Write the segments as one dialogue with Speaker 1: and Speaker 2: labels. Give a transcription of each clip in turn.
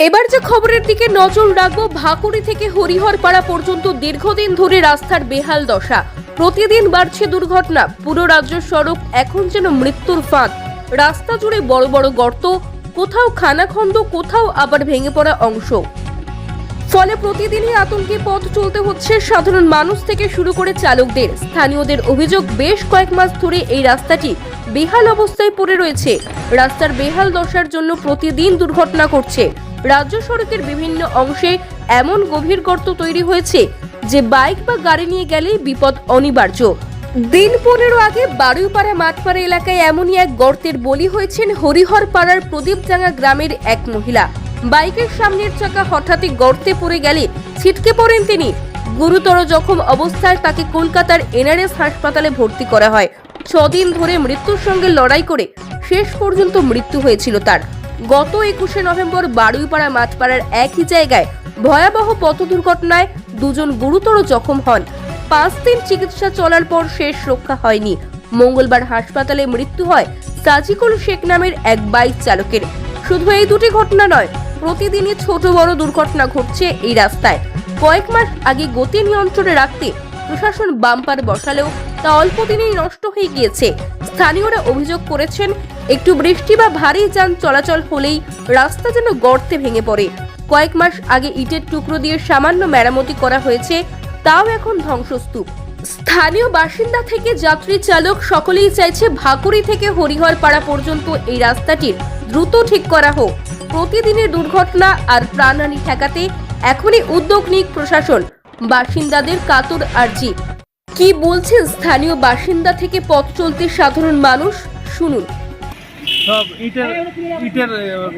Speaker 1: এবার যে খবরের দিকে নজর রাখব ভাকুড়ি থেকে হরিহরপাড়া পর্যন্ত দীর্ঘদিন ধরে রাস্তার বেহাল দশা। প্রতিদিন বাড়ছে দুর্ঘটনা, পুরো রাজ্য সড়ক এখন যেন মৃত্যুর ফাঁদ। রাস্তা জুড়ে বড় বড় গর্ত, কোথাও খানাখন্দ, কোথাও আবার ভেঙে পড়া অংশ। ফলে প্রতিদিনই আতঙ্কে পথ চলতে হচ্ছে সাধারণ মানুষ থেকে শুরু করে চালকদের। স্থানীয়দের অভিযোগ, বেশ কয়েক মাস ধরে এই রাস্তাটি বেহাল অবস্থায় পড়ে রয়েছে। রাস্তার বেহাল দশার জন্য প্রতিদিন দুর্ঘটনা ঘটছে। রাজ্য সড়কের বিভিন্ন অংশে এমন গভীর গর্ত তৈরি হয়েছে যে বাইক বা গাড়ি নিয়ে গেলেই বিপদ অনিবার্য। দিন পনেরো আগে বারুইপাড়া মাঠপাড়া এলাকায় এমনই এক গর্তের বলি হয়েছেন হরিহর পাড়ার প্রদীপডাঙ্গা গ্রামের এক মহিলা। বাইকের সামনের চাকা হঠাৎই গর্তে পড়ে গেলে ছিটকে পড়েন তিনি। গুরুতর জখম অবস্থায় তাকে কলকাতার এনআরএস হাসপাতালে ভর্তি করা হয়। ছদিন ধরে মৃত্যুর সঙ্গে লড়াই করে শেষ পর্যন্ত মৃত্যু হয়েছিল তার। গত একুশে নভেম্বর বারুইপাড়া মাঠপাড়ার একই জায়গায় ভয়াবহ পথ দুর্ঘটনায় দুজন গুরুতর জখম হন। পাঁচ দিন চিকিৎসা চলার পর শেষ রক্ষা হয়নি। মঙ্গলবার হাসপাতালে মৃত্যু হয় সাজিকুল শেখ নামের এক বাইক চালকের। শুধু এই দুটি ঘটনা নয়, প্রতিদিনই ছোট বড় দুর্ঘটনা ঘটছে এই রাস্তায়। কয়েক মাস আগে গতি নিয়ন্ত্রণে রাখতে প্রশাসন বাম্পার বসালেও তা অল্প দিনেই নষ্ট হয়ে গিয়েছে। স্থানীয়রা অভিযোগ করেছেন, একটু বৃষ্টি বা ভারী যান চলাচল হলেই রাস্তা যেন গর্তে ভেঙে পড়ে। কয়েক মাস আগে ইটের টুকরো দিয়ে সামান্য মেরামতি করা হয়েছে, তাও এখন ধ্বংসস্তূপ। স্থানীয় বাসিন্দা থেকে যাত্রী চালক সকলেই চাইছে ভাকুরি থেকে হরিহরপাড়া পর্যন্ত এই রাস্তাটির দ্রুত ঠিক করা হোক। প্রতিদিনের দুর্ঘটনা আর প্রাণহানি ঠেকাতে এখনই উদ্যোগ নিক প্রশাসন। বাসিন্দাদের কাতর আর্জি। কি বলছেন স্থানীয় বাসিন্দা থেকে পথ চলতে সাধারণ মানুষ? শুনুন।
Speaker 2: সব ইটের ইটের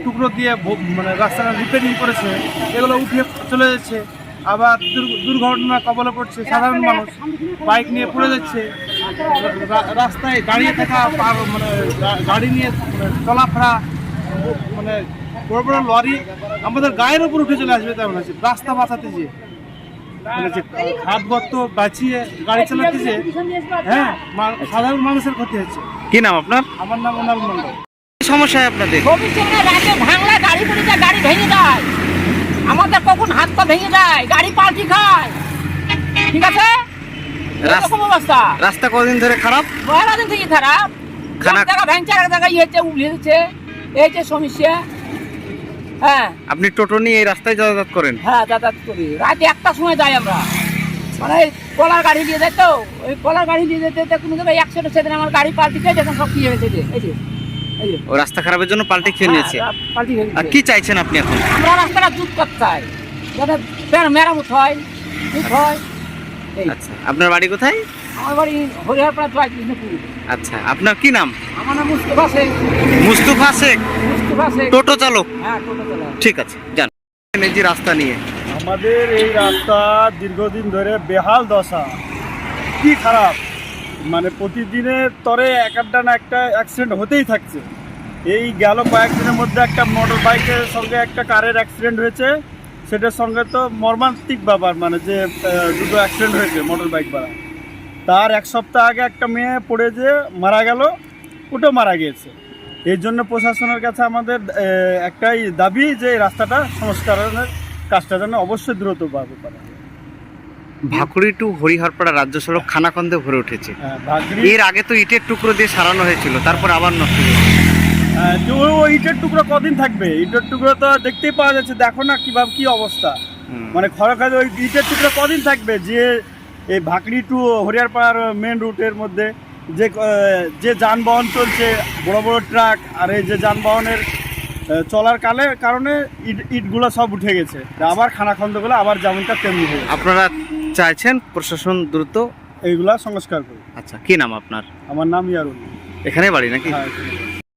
Speaker 2: টুকরো দিয়ে মানে রাস্তাটা রিপেয়ারিং করেছে। এগুলো উঠিয়ে চলে যাচ্ছে। আবার দুর্ঘ- দুর্ঘটনা কবলে পড়ছে সাধারণ মানুষ। বাইক নিয়ে পড়ে যাচ্ছে। রাস্তায় দাঁড়িয়ে থাকা মানে গাড়ি নিয়ে মানে চলাফেরা মানে বড় বড় লরি আমাদের গায়ের উপর উঠে চলে আসবে তেমন আছে রাস্তা বাঁচাতে যে। মানে যে হাত গর্ত বাঁচিয়ে গাড়ি চালাতে যে হ্যাঁ সাধারণ মানুষের ক্ষতি হচ্ছে।
Speaker 3: কি নাম আপনার?
Speaker 2: আমার নাম ওনাল মন্ডল
Speaker 3: সমস্যা হয় আপনাদের?
Speaker 4: ভবিষ্যতে রাতে ভাঙলে গাড়ি পড়ে গাড়ি ভেঙে যায়। আমাদের কখন হাত পা ভেঙে যায় গাড়ি পাল্টি খায়। ঠিক আছে? এরকম অবস্থা।
Speaker 3: রাস্তা কদিন ধরে খারাপ?
Speaker 4: দিন থেকে খারাপ।
Speaker 3: খানা-
Speaker 4: এক জায়গা ভেঙছে এক জায়গায় ইয়ে হচ্ছে উবলে দিচ্ছে এই যে সমস্যা। হ্যাঁ।
Speaker 3: আপনি টোটো নিয়ে এই রাস্তায় যাতায়াত করেন?
Speaker 4: হ্যাঁ যাতায়াত করি। রাতে একটা সময় যাই আমরা। মানে কলার গাড়ি দিয়ে যায় তো। ওই কলার গাড়ি দিয়ে যেতে যেতে কোনো জায়গায় একশোটা সেদিন আমার গাড়ি পাল্টি খেয়ে দেখুন সব কিনে গেছে এই যে
Speaker 3: ও রাস্তা খারাপের জন্য পাল্টে খেয়ে নিয়েছে।
Speaker 4: হ্যাঁ, পাল্টি
Speaker 3: আর। কি চাইছেন আপনি এখন?
Speaker 4: আমরা রাস্তাটা জুত করতে চাই? যাতে মেরামত হয় জুত হয়।
Speaker 3: আচ্ছা আপনার বাড়ি কোথায়?
Speaker 4: আমার বাড়ি হরিহরপাড়া
Speaker 3: আচ্ছা আপনার কি নাম?
Speaker 4: আমার নাম মুস্তফা শেখ।
Speaker 3: মুস্তফা শেখ?
Speaker 4: মুস্তফা শেখ।
Speaker 3: টোটো চালক?
Speaker 4: হ্যাঁ টোটো চালা
Speaker 3: ঠিক আছে যান। এই যে রাস্তা নিয়ে।
Speaker 2: আমাদের এই রাস্তা দীর্ঘদিন ধরে বেহাল দশা। কি খারাপ? মানে প্রতিদিনের তরে এক একটা না একটা অ্যাক্সিডেন্ট হতেই থাকছে। এই গেল কয়েকদিনের মধ্যে একটা মোটর বাইকের সঙ্গে একটা কারের অ্যাক্সিডেন্ট হয়েছে। সেটার সঙ্গে তো মর্মান্তিক ব্যাপার মানে যে দুটো অ্যাক্সিডেন্ট হয়েছে মোটর বাইক বাড়া তার এক সপ্তাহ আগে একটা মেয়ে পড়ে যে মারা গেল ওটাও মারা গিয়েছে। এই জন্য প্রশাসনের কাছে আমাদের একটাই দাবি যে রাস্তাটা সংস্কারের কাজটা যেন অবশ্যই দ্রুতভাবে করা হয়।
Speaker 3: ভাকুড়ি টু হরিহরপাড়া রাজ্য সড়ক খানাকন্দে ভরে উঠেছে।
Speaker 2: হ্যাঁ,
Speaker 3: এর আগে তো ইটের টুকরো দিয়ে সারানো হয়েছিল তারপর আবার নষ্ট হ্যাঁ,
Speaker 2: ওই ইটের টুকরো কদিন থাকবে? ইটের টুকরো তো দেখতেই পাওয়া যাচ্ছে দেখো না কীভাবে কি অবস্থা। মানে খরকাজে ওই ইটের টুকরো কদিন থাকবে? যে এই ভাকড়ি টু হরিয়ারপাড়ার মেন রুটের মধ্যে যে যে যানবাহন চলছে বড় বড় ট্রাক আর এই যে যানবাহনের চলার কালে কারণে ইট ইটগুলো সব উঠে গেছে। আবার খানাখন্দগুলো আবার যেমনটা তেমনি হয়ে
Speaker 3: আপনারা চাইছেন প্রশাসন দ্রুত?
Speaker 2: এইগুলা সংস্কার করি
Speaker 3: আচ্ছা কি নাম আপনার?
Speaker 2: আমার নাম ইয়ারুল।
Speaker 3: এখানে বাড়ি নাকি?
Speaker 2: হ্যাঁ